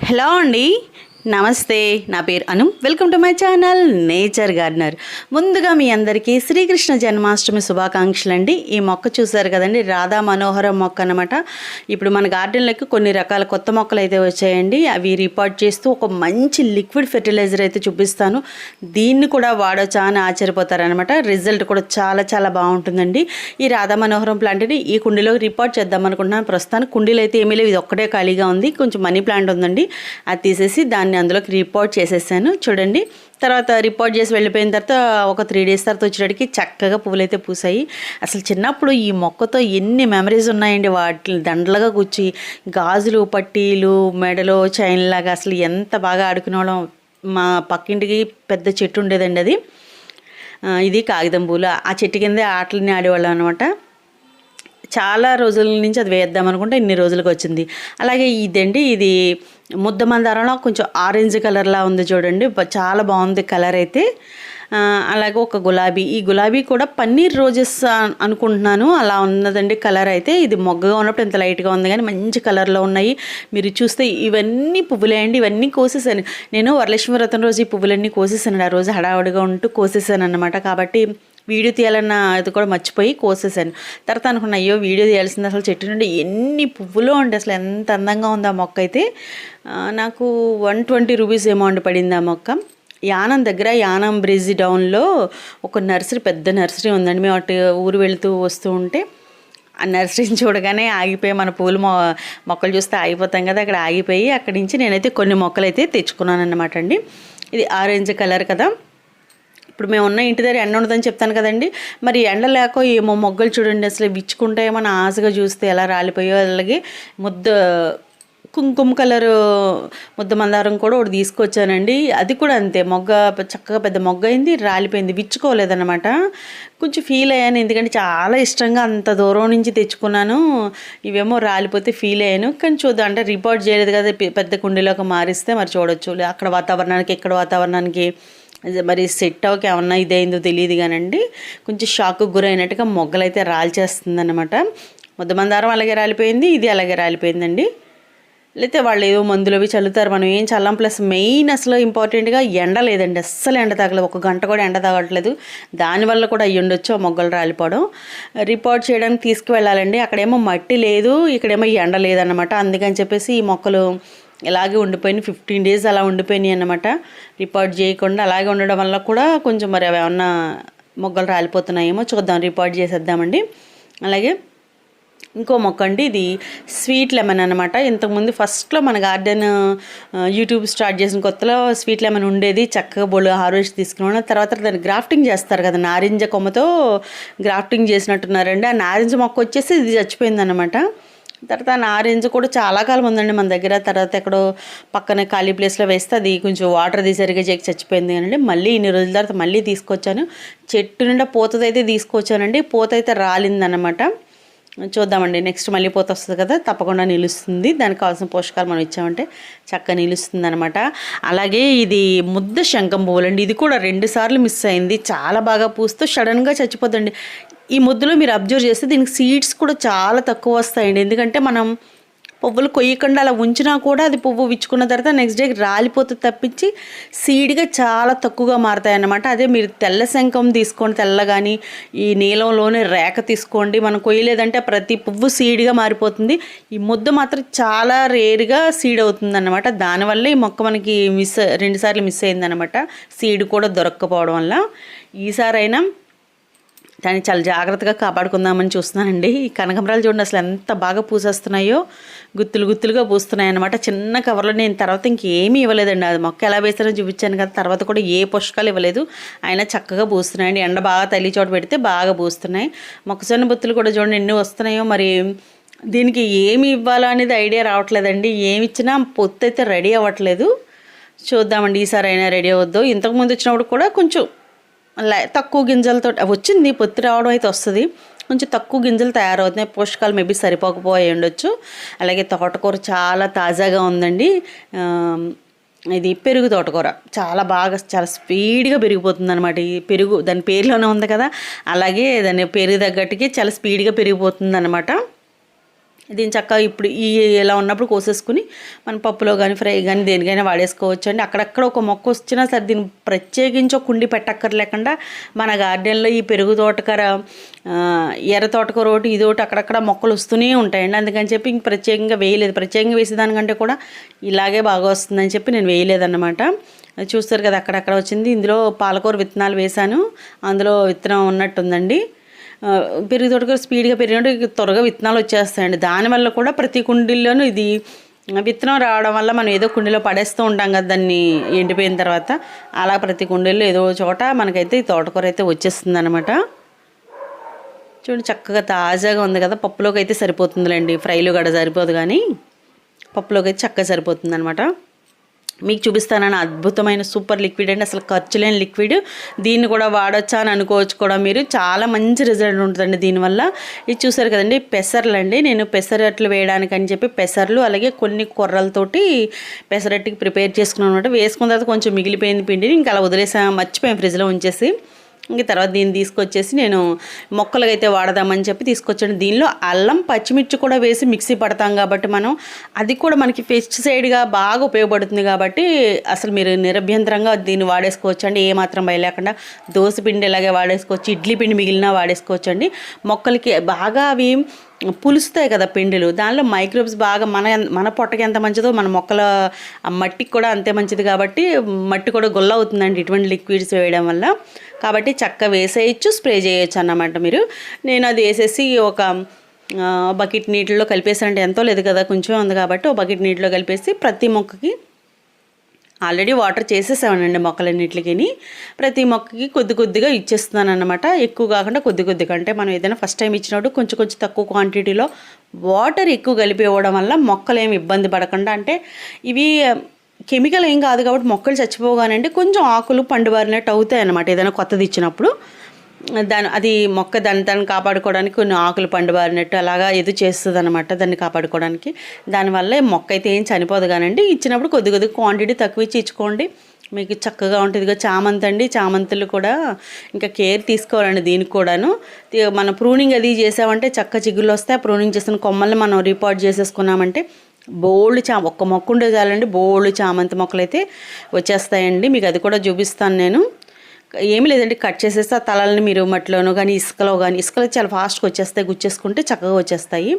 Hello అండి నమస్తే నా పేరు Anu. Welcome to my channel nature gardener ముందుగా మీ అందరికీ శ్రీకృష్ణ జన్మాష్టమి శుభాకాంక్షలు అండి ఈ మొక్క చూసారు కదండి రాధా మనోహరం మొక్క అనమాట ఇప్పుడు మన గార్డెన్లోకి కొన్ని రకాల కొత్త మొక్కలు అయితే వచ్చాయండి. అవి రిపోర్ట్ చేస్తూ ఒక మంచి లిక్విడ్ ఫెర్టిలైజర్ అయితే చూపిస్తాను. దీన్ని కూడా వాడొచ్చా అని ఆశ్చర్యపోతారనమాట రిజల్ట్ కూడా చాలా చాలా బాగుంటుందండి. ఈ రాధా మనోహరం ప్లాంట్ని ఈ కుండీలో రిపోర్ట్ చేద్దాం అనుకుంటున్నాను ప్రస్తుతానికి కుండీలో అయితే ఏమీ లేవు ఇది ఒక్కటే ఖాళీగా ఉంది. కొంచెం మనీ ప్లాంట్ ఉందండి. అది తీసేసి దాన్ని అందులోకి రిపోర్ట్ చేసేసాను. చూడండి. తర్వాత రిపోర్ట్ చేసి వెళ్ళిపోయిన తర్వాత ఒక త్రీ డేస్ తర్వాత వచ్చేటికి చక్కగా పువ్వులు అయితే పూసాయి. అసలు చిన్నప్పుడు ఈ మొక్కతో ఎన్ని మెమరీస్ ఉన్నాయండి. వాటి దండలుగా కూర్చి గాజులు పట్టీలు మెడలో చైన్ లాగా అసలు ఎంత బాగా ఆడుకునేవాళ్ళం మా పక్కింటికి పెద్ద చెట్టు ఉండేదండి అది. ఇది కాగితం పూలు. ఆ చెట్టు కిందే ఆటలని ఆడేవాళ్ళం అనమాట చాలా రోజుల నుంచి అది వేద్దాం అనుకుంటే ఇన్ని రోజులకు వచ్చింది. అలాగే ఇదండి ఇది ముద్ద మందారంలో కొంచెం ఆరెంజ్ కలర్లా ఉంది చూడండి. చాలా బాగుంది కలర్ అయితే. అలాగే ఒక గులాబీ. ఈ గులాబీ కూడా పన్నీర్ రోజెస్ అనుకుంటున్నాను. అలా ఉన్నదండి కలర్ అయితే. ఇది మొగ్గగా ఉన్నప్పుడు ఇంత లైట్గా ఉంది కానీ మంచి కలర్లో ఉన్నాయి. మీరు చూస్తే ఇవన్నీ పువ్వులే అండి ఇవన్నీ కోసేసాను. నేను వరలక్ష్మి వ్రతం రోజు ఈ పువ్వులన్నీ కోసేసాను ఆ రోజు హడావుడిగా ఉంటూ కోసేసాను అనమాట కాబట్టి వీడియో తీయాలన్న అది కూడా మర్చిపోయి కోసేసాను తర్వాత అనుకున్నా అయ్యో వీడియో తీయాల్సింది అసలు చెట్టు నుండి ఎన్ని పువ్వులు ఉండి అసలు ఎంత అందంగా ఉంది ఆ మొక్క అయితే. నాకు వన్ ట్వంటీ రూపీస్ అమౌంట్ పడింది ఆ మొక్క. యానం దగ్గర యానం బ్రిడ్జ్ డౌన్లో ఒక నర్సరీ పెద్ద నర్సరీ ఉందండి. మేము అటు ఊరు వెళుతూ వస్తూ ఉంటే ఆ నర్సరీని చూడగానే ఆగిపోయి మన పూలు మొ మొక్కలు చూస్తే ఆగిపోతాం కదా అక్కడ ఆగిపోయి అక్కడి నుంచి నేనైతే కొన్ని మొక్కలు అయితే తెచ్చుకున్నాను అనమాట అండి. ఇది ఆరెంజ్ కలర్ కదా. ఇప్పుడు మేము ఉన్న ఇంటి దగ్గర ఎండ ఉండదని చెప్తాను కదండి. మరి ఎండ లేక ఏమో మొగ్గలు చూడండి అసలు విచ్చుకుంటాయేమో అని ఆశగా చూస్తే ఎలా రాలిపోయో అలాగే ముద్ద కుంకుమ కలర్ ముద్ద మందారం కూడా ఒకటి తీసుకొచ్చానండి. అది కూడా అంతే మొగ్గ చక్కగా పెద్ద మొగ్గ అయింది రాలిపోయింది విచ్చుకోలేదన్నమాట. కొంచెం ఫీల్ అయ్యాను ఎందుకంటే చాలా ఇష్టంగా అంత దూరం నుంచి తెచ్చుకున్నాను. ఇవేమో రాలిపోతే ఫీల్ అయ్యాను. కానీ చూద్దాం అంటే రిపోర్ట్ చేయలేదు కదా పెద్ద కుండీలోకి మారిస్తే మరి చూడొచ్చు. అక్కడ వాతావరణానికి ఇక్కడ వాతావరణానికి మరి సెట్ అవ్వక ఏమన్నా ఇదైందో తెలియదు కానండి. కొంచెం షాక్ గురైనట్టుగా మొగ్గలైతే రాల్చేస్తుంది అనమాట ముద్దమందారం అలాగే రాలిపోయింది ఇది అలాగే రాలిపోయిందండి. లేకపోతే వాళ్ళు ఏదో మందులు అవి చల్లుతారు మనం ఏం చల్లం? ప్లస్ మెయిన్ అసలు ఇంపార్టెంట్గా ఎండ లేదండి. అస్సలు ఎండ తగలేదు. ఒక గంట కూడా ఎండ తగట్లేదు దానివల్ల కూడా అయ్యి ఉండొచ్చు ఆ మొగ్గలు రాలిపోవడం. రిపోర్ట్ చేయడానికి తీసుకువెళ్ళాలండి. అక్కడేమో మట్టి లేదు ఇక్కడేమో ఎండ లేదన్నమాట. అందుకని చెప్పేసి ఈ మొక్కలు ఇలాగే ఉండిపోయినాయి. ఫిఫ్టీన్ డేస్ అలా ఉండిపోయినాయి అన్నమాట. రిపోర్ట్ చేయకుండా అలాగే ఉండడం వల్ల కూడా కొంచెం మరి అవి ఏమన్నా మొగ్గలు రాలిపోతున్నాయేమో చూద్దాం. రిపోర్ట్ చేసేద్దామండి. అలాగే ఇంకో మొక్క అండి ఇది స్వీట్ లెమన్ అనమాట ఇంతకుముందు ఫస్ట్లో మన గార్డెన్ యూట్యూబ్ స్టార్ట్ చేసిన కొత్తలో స్వీట్ లెమన్ ఉండేది. చక్కగా బొళ్ళు హార్వెస్ట్ తీసుకున్నాను తర్వాత దాన్ని గ్రాఫ్టింగ్ చేస్తారు కదా నారింజ కొమ్మతో గ్రాఫ్టింగ్ చేసినట్టున్నారండి. ఆ నారింజ మొక్క వచ్చేసి ఇది చచ్చిపోయింది అనమాట తర్వాత ఆ నారింజ కూడా చాలా కాలం ఉందండి మన దగ్గర. తర్వాత ఎక్కడో పక్కన ఖాళీ ప్లేస్లో వేస్తే అది కొంచెం వాటర్ తీసరిగా చేకి చచ్చిపోయింది కానండి మళ్ళీ ఇన్ని రోజుల తర్వాత మళ్ళీ తీసుకొచ్చాను. చెట్టు నిండా పూతదైతే తీసుకొచ్చానండి. పూత అయితే రాలిందనమాట చూద్దామండి. నెక్స్ట్ మళ్ళీ పోత వస్తుంది కదా తప్పకుండా నిలుస్తుంది. దానికి కావాల్సిన పోషకాలు మనం ఇచ్చామంటే చక్కగా నిలుస్తుంది అనమాట అలాగే ఇది ముద్ద శంఖం పువ్వులండి. ఇది కూడా రెండు సార్లు మిస్ అయింది. చాలా బాగా పూస్తూ సడన్గా చచ్చిపోతుంది ఈ ముద్దులో మీరు అబ్జర్వ్ చేస్తే దీనికి సీడ్స్ కూడా చాలా తక్కువ వస్తాయండి. ఎందుకంటే మనం పువ్వులు కొయ్యకుండా అలా ఉంచినా కూడా అది పువ్వు విచ్చుకున్న తర్వాత నెక్స్ట్ డే రాలిపోతుంది తప్పించి సీడ్గా చాలా తక్కువగా మారుతాయి అన్నమాట అదే మీరు తెల్ల శంఖం తీసుకోండి తెల్ల కానీ ఈ నీలంలోనే రేఖ తీసుకోండి. మనం కొయ్యలేదంటే ప్రతి పువ్వు సీడ్గా మారిపోతుంది. ఈ ముద్ద మాత్రం చాలా రేర్గా సీడ్ అవుతుంది అనమాట దానివల్ల ఈ మొక్క మనకి మిస్ రెండుసార్లు మిస్ అయిందనమాట సీడ్ కూడా దొరక్కపోవడం వల్ల. ఈసారైనా దాన్ని చాలా జాగ్రత్తగా కాపాడుకుందామని చూస్తున్నానండి. ఈ కనకంబరాలు చూడండి అసలు ఎంత బాగా పూసేస్తున్నాయో. గుత్తులు గుత్తులుగా పూస్తున్నాయి అనమాట చిన్న కవర్లో నేను తర్వాత ఇంకేమీ ఇవ్వలేదండి. అది మొక్క ఎలా వేస్తారో చూపించాను కదా. తర్వాత కూడా ఏ పుష్కాలు ఇవ్వలేదు. అయినా చక్కగా పూస్తున్నాయండి. ఎండ బాగా తల్లి చోట పెడితే బాగా పూస్తున్నాయి. మొక్కజొన్న బుత్తులు కూడా చూడండి ఎన్ని వస్తున్నాయో. మరి దీనికి ఏమి ఇవ్వాలో అనేది ఐడియా రావట్లేదండి. ఏమి ఇచ్చినా పొత్తు అయితే రెడీ అవ్వట్లేదు. చూద్దామండి. ఈసారి అయినా రెడీ అవ్వద్దు. ఇంతకుముందు వచ్చినప్పుడు కూడా కొంచెం తక్కువ గింజలతో వచ్చింది పొత్తి రావడం అయితే వస్తుంది. కొంచెం తక్కువ గింజలు తయారవుతున్నాయి. పోషకాలు మేబీ సరిపోకపోయి ఉండొచ్చు. అలాగే తోటకూర చాలా తాజాగా ఉందండి. ఇది పెరుగు తోటకూర. చాలా బాగా చాలా స్పీడ్గా పెరిగిపోతుంది అనమాట ఈ పెరుగు దాని పేరులోనే ఉంది కదా. అలాగే దాని పెరుగు తగ్గట్టుకి చాలా స్పీడ్గా పెరిగిపోతుంది అనమాట దీని చక్కగా ఇప్పుడు ఈ ఇలా ఉన్నప్పుడు కోసేసుకుని మన పప్పులో కానీ ఫ్రై కానీ దేనికైనా వాడేసుకోవచ్చు అండి అక్కడక్కడ ఒక మొక్క వచ్చినా సరే దీన్ని ప్రత్యేకించి ఒక కుండి పెట్టక్కర్లేకుండా మన గార్డెన్లో ఈ పెరుగు తోటకర ఎర్ర తోటకూర ఒకటి ఇది ఒకటి అక్కడక్కడ మొక్కలు వస్తూనే ఉంటాయండి. అందుకని చెప్పి ఇంక ప్రత్యేకంగా వేయలేదు. ప్రత్యేకంగా వేసేదానికంటే కూడా ఇలాగే బాగా వస్తుందని చెప్పి నేను వేయలేదన్నమాట. అది చూస్తారు కదా అక్కడక్కడ వచ్చింది. ఇందులో పాలకూర విత్తనాలు వేశాను. అందులో విత్తనం ఉన్నట్టుందండి. పెరుగు తోటకూర స్పీడ్గా పెరిగినట్టు త్వరగా విత్తనాలు వచ్చేస్తాయండి. దానివల్ల కూడా ప్రతి కుండీల్లోనూ ఇది విత్తనం రావడం వల్ల మనం ఏదో కుండీలో పడేస్తూ ఉంటాం కదా దాన్ని ఎండిపోయిన తర్వాత. అలా ప్రతి కుండీల్లో ఏదో చోట మనకైతే ఈ తోటకూర అయితే వచ్చేస్తుంది అనమాట చూడండి చక్కగా తాజాగా ఉంది కదా పప్పులోకి అయితే సరిపోతుందిలేండి. ఫ్రైలో గడ సరిపోదు కానీ పప్పులోకి అయితే చక్కగా సరిపోతుంది అనమాట మీకు చూపిస్తానని అద్భుతమైన సూపర్ లిక్విడ్ అండి. అసలు ఖర్చు లేని లిక్విడ్. దీన్ని కూడా వాడొచ్చా అని అనుకోవచ్చు కూడా మీరు. చాలా మంచి రిజల్ట్ ఉంటుందండి దీనివల్ల. ఇది చూసారు కదండి పెసర్లు అండి. నేను పెసరట్లు వేయడానికి అని చెప్పి పెసర్లు అలాగే కొన్ని కొర్రలతోటి పెసరట్టుకి ప్రిపేర్ చేసుకున్నాను అనమాట వేసుకున్న తర్వాత కొంచెం మిగిలిపోయింది పిండిని. ఇంకా అలా వదిలేసా. మర్చిపోయాం ఫ్రిడ్జ్లో ఉంచేసి. ఇంక తర్వాత దీన్ని తీసుకొచ్చేసి నేను మొక్కలకైతే అయితే వాడదామని చెప్పి తీసుకొచ్చాను. దీనిలో అల్లం పచ్చిమిర్చి కూడా వేసి మిక్సీ పడతాం కాబట్టి మనం అది కూడా మనకి పెస్టిసైడ్గా బాగా ఉపయోగపడుతుంది కాబట్టి అసలు మీరు నిరభ్యంతరంగా దీన్ని వాడేసుకోవచ్చు అండి. ఏమాత్రం బయలేకుండా దోశ పిండి ఇలాగే వాడేసుకోవచ్చు ఇడ్లీ పిండి మిగిలిన వాడేసుకోవచ్చు అండి. మొక్కలకి బాగా అవి పులుస్తాయి కదా పిండిలు. దానిలో మైక్రోబ్స్ బాగా మన మన పొట్టకి ఎంత మంచిదో మన మొక్కల ఆ మట్టికి కూడా అంతే మంచిది కాబట్టి మట్టి కూడా గొల్ల అవుతుందండి ఇటువంటి లిక్విడ్స్ వేయడం వల్ల. కాబట్టి చక్క వేసేయచ్చు స్ప్రే చేయొచ్చు అన్నమాట మీరు. నేను అది వేసేసి ఒక బకెట్ నీటిలో కలిపేసానంటే ఎంతో లేదు కదా కొంచెం ఉంది కాబట్టి ఒక బకెట్ నీటిలో కలిపేసి ప్రతి మొక్కకి ఆల్రెడీ వాటర్ చేసేసామనండి మొక్కలన్నిటికి ప్రతి మొక్కకి కొద్ది కొద్దిగా ఇచ్చేస్తున్నాను అనమాట ఎక్కువ కాకుండా కొద్ది కొద్దిగా. అంటే మనం ఏదైనా ఫస్ట్ టైం ఇచ్చినప్పుడు కొంచెం కొంచెం తక్కువ క్వాంటిటీలో వాటర్ ఎక్కువ కలిపి ఇవ్వడం వల్ల మొక్కలు ఏమి ఇబ్బంది పడకుండా అంటే ఇవి eh, కెమికల్ ఏం కాదు కాబట్టి మొక్కలు చచ్చిపోగానండి కొంచెం ఆకులు పండుబారినట్టు అవుతాయి అన్నమాట ఏదైనా కొత్తది ఇచ్చినప్పుడు దాని అది మొక్క దాన్ని దాన్ని కాపాడుకోవడానికి కొన్ని ఆకులు పండుబారినట్టు అలాగా ఏదో చేస్తుంది అనమాట దాన్ని కాపాడుకోవడానికి. దానివల్ల మొక్క అయితే ఏం చనిపోదు కానండి. ఇచ్చినప్పుడు కొద్ది కొద్ది క్వాంటిటీ తక్కువ ఇచ్చి ఇచ్చుకోండి. మీకు చక్కగా ఉంటుంది. ఇక చామంతి అండి. చామంతులు కూడా ఇంకా కేర్ తీసుకోవాలండి దీనికి కూడాను. మనం మన ప్రూనింగ్ అది చేసామంటే చక్క చిగుళ్ళు వస్తే ఆ ప్రూనింగ్ చేసిన కొమ్మల్ని మనం రిపోర్ట్ చేసేసుకున్నామంటే బోల్డ్ చా ఒక్క మొక్క ఉండే చాలండి బోల్డ్ చామంతి మొక్కలు అయితే వచ్చేస్తాయండి. మీకు అది కూడా చూపిస్తాను నేను. ఏమి లేదండి. కట్ చేసేస్తే ఆ తలల్ని మీరు మట్టిలోనో కానీ ఇసుకలో కానీ ఇసుకలో చాలా ఫాస్ట్గా వచ్చేస్తాయి. గుచ్చేసుకుంటే చక్కగా వచ్చేస్తాయి.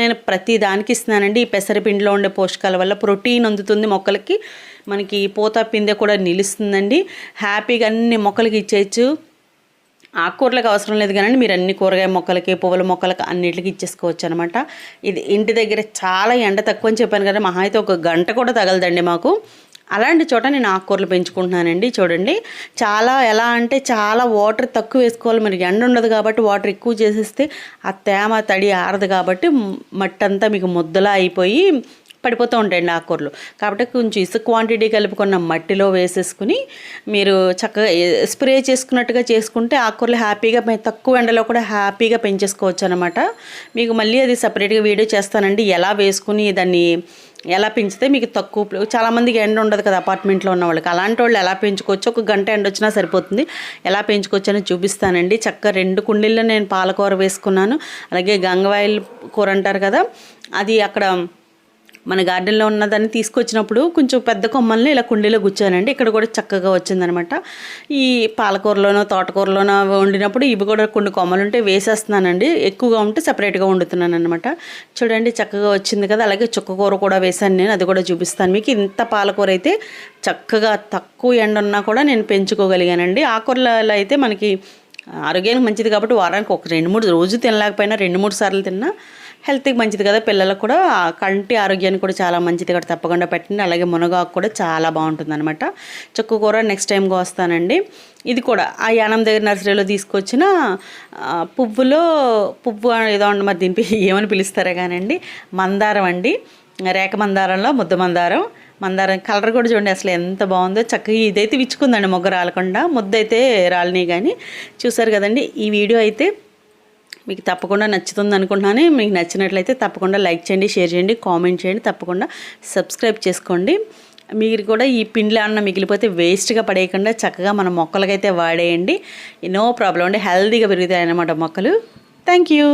నేను ప్రతి దానికి ఇస్తున్నానండి. ఈ పెసరపిండిలో ఉండే పోషకాల వల్ల ప్రోటీన్ అందుతుంది మొక్కలకి. మనకి పూత పిందె కూడా నిలుస్తుందండి. హ్యాపీగా అన్ని మొక్కలకి ఇచ్చేయచ్చు. ఆకుకూరలకు అవసరం లేదు కానీ మీరు అన్ని కూరగాయ మొక్కలకి పువ్వుల మొక్కలకి అన్నిటికి ఇచ్చేసుకోవచ్చు అనమాట ఇది ఇంటి దగ్గర చాలా ఎండ తక్కువ అని చెప్పాను కదా మహా అయితే ఒక గంట కూడా తగలదండి మాకు. అలాంటి చోట నేను ఆకుకూరలు పెంచుకుంటున్నానండి చూడండి. చాలా ఎలా అంటే చాలా వాటర్ తక్కువ వేసుకోవాలి. మరి ఎండ ఉండదు కాబట్టి వాటర్ ఎక్కువ చేసేస్తే ఆ తేమ తడి ఆరదు కాబట్టి మట్టి అంతా మీకు ముద్దలా అయిపోయి పడిపోతూ ఉంటాయండి ఆకుకూరలు. కాబట్టి కొంచెం ఇసుక క్వాంటిటీ కలుపుకున్న మట్టిలో వేసేసుకుని మీరు చక్కగా స్ప్రే చేసుకున్నట్టుగా చేసుకుంటే ఆకుకూరలు హ్యాపీగా తక్కువ ఎండలో కూడా హ్యాపీగా పెంచేసుకోవచ్చు అనమాట మీకు మళ్ళీ అది సపరేట్గా వీడియో చేస్తానండి. ఎలా వేసుకుని దాన్ని ఎలా పెంచితే మీకు తక్కువ చాలామందికి ఎండ ఉండదు కదా అపార్ట్మెంట్లో ఉన్న వాళ్ళకి. అలాంటి వాళ్ళు ఎలా పెంచుకోవచ్చు? ఒక గంట ఎండ వచ్చినా సరిపోతుంది. ఎలా పెంచుకోవచ్చు అని చూపిస్తానండి. చక్కగా రెండు కుండీల్లో నేను పాలకూర వేసుకున్నాను. అలాగే గంగవాయిల్ కూర అంటారు కదా అది అక్కడ మన గార్డెన్లో ఉన్నదాన్ని తీసుకొచ్చినప్పుడు కొంచెం పెద్ద కొమ్మల్ని ఇలా కుండీలో గుచ్చానండి. ఇక్కడ కూడా చక్కగా వచ్చిందనమాట. ఈ పాలకూరలోనో తోటకూరలోనో వండినప్పుడు ఇవి కూడా కొన్ని కొమ్మలు ఉంటే వేసేస్తున్నానండి. ఎక్కువగా ఉంటే సపరేట్గా వండుతున్నాను అనమాట చూడండి చక్కగా వచ్చింది కదా. అలాగే చుక్కకూర కూడా వేశాను నేను. అది కూడా చూపిస్తాను మీకు. ఇంత పాలకూర అయితే చక్కగా తక్కువ ఎండ ఉన్నా కూడా నేను పెంచుకోగలిగానండి. ఆకుకూరలలో అయితే మనకి ఆరోగ్యానికి మంచిది కాబట్టి వారానికి ఒక రెండు మూడు రోజు తినలేకపోయినా రెండు మూడు సార్లు తిన్నా హెల్త్కి మంచిది కదా. పిల్లలకు కూడా కంటి ఆరోగ్యానికి కూడా చాలా మంచిది కాబట్టి తప్పకుండా పెట్టండి. అలాగే మునగాకు కూడా చాలా బాగుంటుంది అనమాట చుక్క కూర నెక్స్ట్ టైం వస్తానండి. ఇది కూడా ఆ యానం దగ్గర నర్సరీలో తీసుకొచ్చిన పువ్వులో పువ్వు ఏదో అండి మరి దీని ఏమని పిలుస్తారో కానండి. మందారం అండి. రేఖ మందారంలో ముద్ద మందారం. మందారం కలర్ కూడా చూడండి అసలు ఎంత బాగుందో. చక్కగా ఇదైతే విచ్చుకుందండి మొగ్గ రాలకుండా. ముద్ద అయితే రాలినాయి కానీ. చూసారు కదండి. ఈ వీడియో అయితే మీకు తప్పకుండా నచ్చుతుంది అనుకుంటున్నాను. మీకు నచ్చినట్లయితే తప్పకుండా లైక్ చేయండి షేర్ చేయండి కామెంట్ చేయండి తప్పకుండా సబ్స్క్రైబ్ చేసుకోండి. మీరు కూడా ఈ పిండిలో అన్న మిగిలిపోతే వేస్ట్గా పడేయకుండా చక్కగా మన మొక్కలకైతే వాడేయండి. నో ప్రాబ్లం అండి హెల్తీగా పెరుగుతాయి అన్నమాట మొక్కలు. Thank you